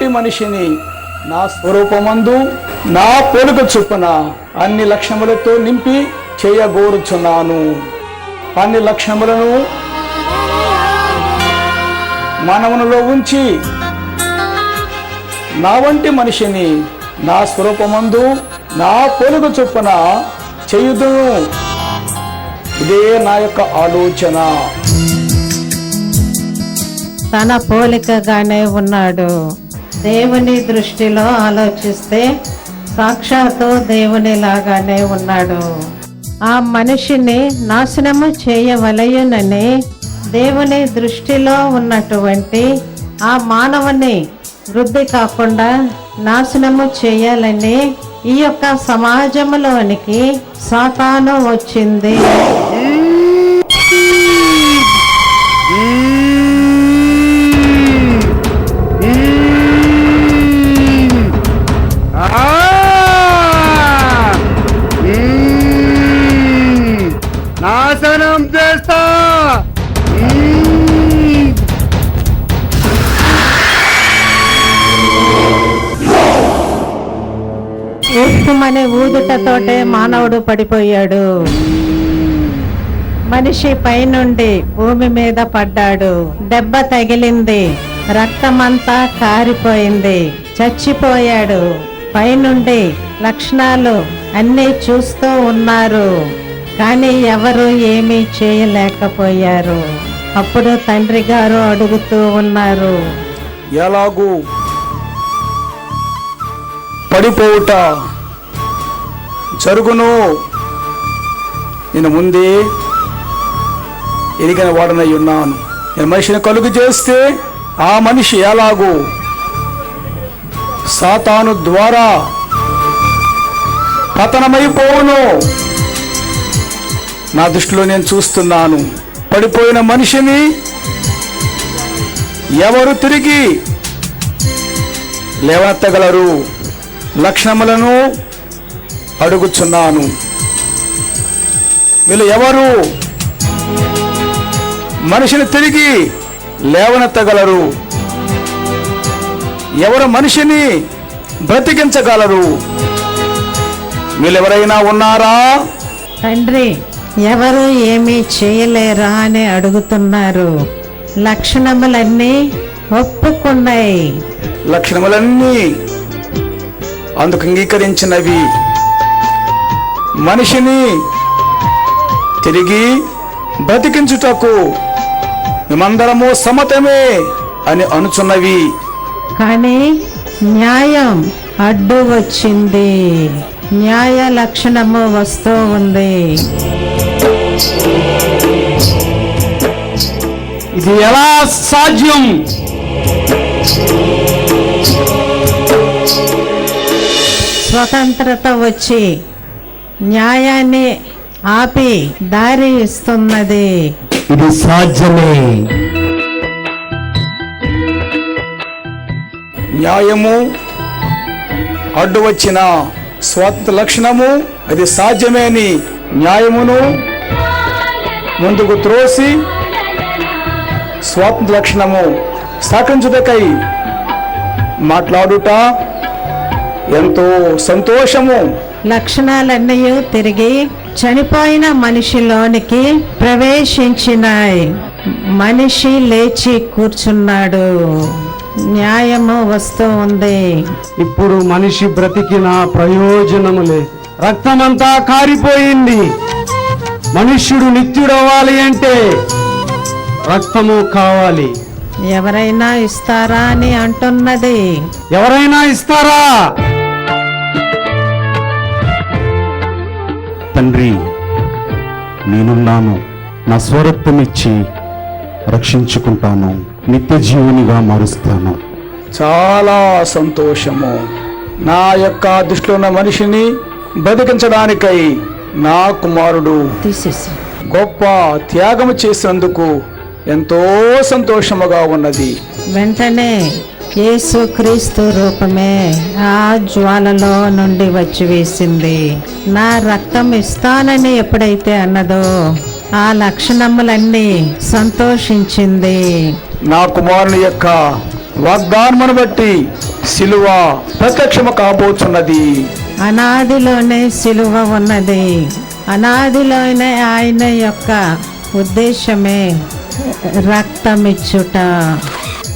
వంటి మనిషిని నా స్వరూపమందు నా పొలుక చొప్పున అన్ని లక్షణములతో నింపి చేయగోరుచున్నాను. అన్ని లక్షణములను మానవునిలో ఉంచి నా వంటి మనిషిని నా స్వరూపమందు నా పొలుగు చొప్పున చేయుదును. ఇదే నా యొక్క ఆలోచన. తన పోలికగానే ఉన్నాడు. దేవుని దృష్టిలో ఆలోచిస్తే సాక్షాత్తు దేవుని లాగానే ఉన్నాడు. ఆ మనిషిని నాశనము చేయవలయునని దేవుని దృష్టిలో ఉన్నటువంటి ఆ మానవుని వృద్ధి కాకుండా నాశనము చేయాలని ఈ యొక్క సమాజంలోనికి సాతాను వచ్చింది. ఊపుమనే ఊదుటతోటే మానవుడు పడిపోయాడు. మనిషి పైనుండి భూమి మీద పడ్డాడు. దెబ్బ తగిలింది. రక్తమంతా కారిపోయింది. చచ్చిపోయాడు. పైనుండి లక్షణాలు అన్నీ చూస్తూ ఉన్నారు. కానీ ఎవరు ఏమీ చేయలేకపోయారు. అప్పుడు తండ్రి గారు అడుగుతూ ఉన్నారు. ఎలాగూ పడిపోవుట జరుగును. నేను ముందే ఎరిగిన వాడనై ఉన్నాను. నేను మనిషిని కలుగు చేస్తే ఆ మనిషి ఎలాగూ సాతాను ద్వారా పతనమైపోవును. నా దృష్టిలో నేను చూస్తున్నాను. పడిపోయిన మనిషిని ఎవరు తిరిగి లేవనెత్తగలరు? లక్షణములను అడుగుచున్నాను. వీళ్ళు ఎవరు? మనిషిని తిరిగి లేవనెత్తగలరు. ఎవరు మనిషిని బ్రతికించగలరు? వీళ్ళెవరైనా ఉన్నారా? తండ్రి ఎవరు ఏమీ చేయలేరా అని అడుగుతున్నారు. లక్షణములన్నీ ఒప్పుకున్నాయి. లక్షణములన్నీ అందుకు అంగీకరించినవి. మనిషిని తిరిగి బ్రతికించుటకు మేమందరము సమతమే అని అనుచున్నవి. కానీ న్యాయం అడ్డు వచ్చింది. న్యాయ లక్షణము వస్తూ ఉంది. ఇది ఎలా సాధ్యం? స్వతంత్రత వచ్చి న్యాయాన్ని ఆపి దారి ఇస్తున్నది ఇది సాధ్యమే. న్యాయము అడ్డు వచ్చిన స్వాతంత్ర లక్షణము అది సాధ్యమే అని న్యాయమును ముందుకు త్రోసి స్వాతంత్ర లక్షణము స్థాపించుటకై మాట్లాడుట ఎంతో సంతోషము. లక్షణాలన్నీ తిరిగి చనిపోయిన మనిషిలోనికి ప్రవేశించినాయి. మనిషి లేచి కూర్చున్నాడు. న్యాయము వస్తూ ఉంది. ఇప్పుడు మనిషి బ్రతికిన ప్రయోజనము లేదు రక్తమంతా కారిపోయింది. మనుష్యుడు నిత్యుడవ్వాలి అంటే రక్తము కావాలి. ఎవరైనా ఇస్తారా అని అంటున్నది. ఎవరైనా ఇస్తారా? తండ్రి నేనున్నాను. నా స్వరత్వం ఇచ్చి రక్షించుకుంటాను. నిత్య జీవునిగా మారుస్తాను. చాలా సంతోషము. నా యొక్క దృష్టిలో ఉన్న మనిషిని బ్రతికించడానికై నా కుమారుడు గొప్ప త్యాగము చేసినందుకు ఎంతో సంతోషముగా ఉన్నది. వెంటనే యేసు క్రీస్తు రూపమే ఆ జ్వాలలో నుండి వచ్చి వేసింది. నా రక్తం ఇస్తానని ఎప్పుడైతే అన్నదో ఆ లక్షణములన్నీ సంతోషించింది. నా కుమారుని యొక్క వాగ్దానమును బట్టి సిలువ ప్రత్యక్షము కాబోతున్నది అనాదిలోనే సిలువ ఉన్నది. అనాదిలోనే ఆయన యొక్క ఉద్దేశమే రక్తమిచ్చుట.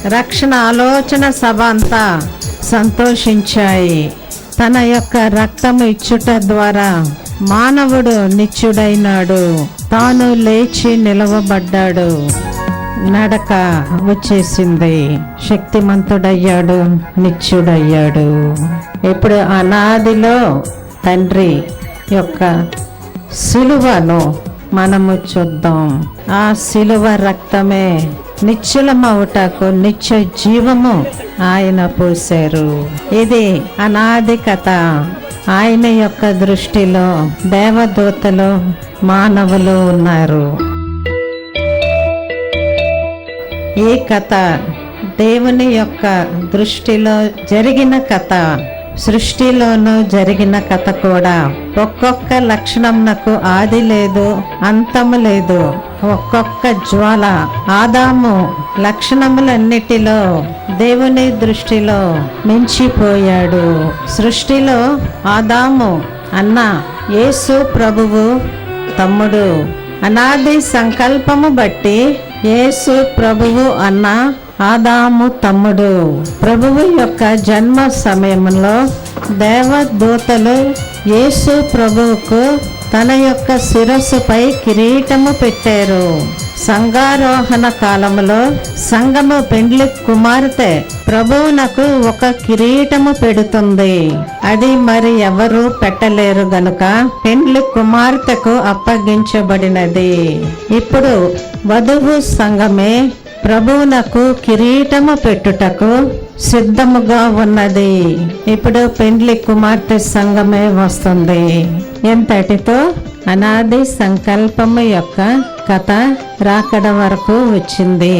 రక్షణ ఆలోచన సభ అంతా సంతోషించాయి. తన యొక్క రక్తము ఇచ్చుట ద్వారా మానవుడు నిత్యుడైనాడు. తాను లేచి నిలవబడ్డాడు. నడక వచ్చేసింది. శక్తిమంతుడయ్యాడు నిత్యుడయ్యాడు. ఇప్పుడు అనాదిలో తండ్రి యొక్క సిలువను మనము చూద్దాం. ఆ సిలువ రక్తమే నిశ్చలమవుటకు నిత్య జీవము ఆయన పోశారు. ఇది అనాది కథ. ఆయన యొక్క దృష్టిలో దేవదూతలు మానవులు ఉన్నారు. ఈ కథ దేవుని యొక్క దృష్టిలో జరిగిన కథ. సృష్టిలోనూ జరిగిన కథ కూడా. ఒక్కొక్క లక్షణంనకు ఆది లేదు అంతము లేదు. ఒక్కొక్క జ్వాల ఆదాము లక్షణములన్నిటిలో దేవుని దృష్టిలో మించిపోయాడు. సృష్టిలో ఆదాము అన్న యేసు ప్రభువు తమ్ముడు. అనాది సంకల్పము బట్టి యేసు ప్రభువు అన్న ఆదాము తమ్ముడు. ప్రభువు యొక్క జన్మ సమయంలో దేవదూతలు యేసు ప్రభువుకు తన యొక్క శిరస్సుపై కిరీటము పెట్టారు. సంగారోహణ కాలములో సంగము పెండ్లి కుమార్తె ప్రభువునకు ఒక కిరీటము పెడుతుంది. అది మరి ఎవరు పెట్టలేరు గనుక పెండ్లి కుమార్తెకు అప్పగించబడినది. ఇప్పుడు వధువు సంఘమే ప్రభువునకు కిరీటము పెట్టుటకు సిద్ధముగా ఉన్నది. ఇప్పుడు పెండ్లి కుమార్తె సంఘమే వస్తుంది. ఎంతటితో? అనాది సంకల్పము యొక్క కథ రాకడ వరకు వచ్చింది.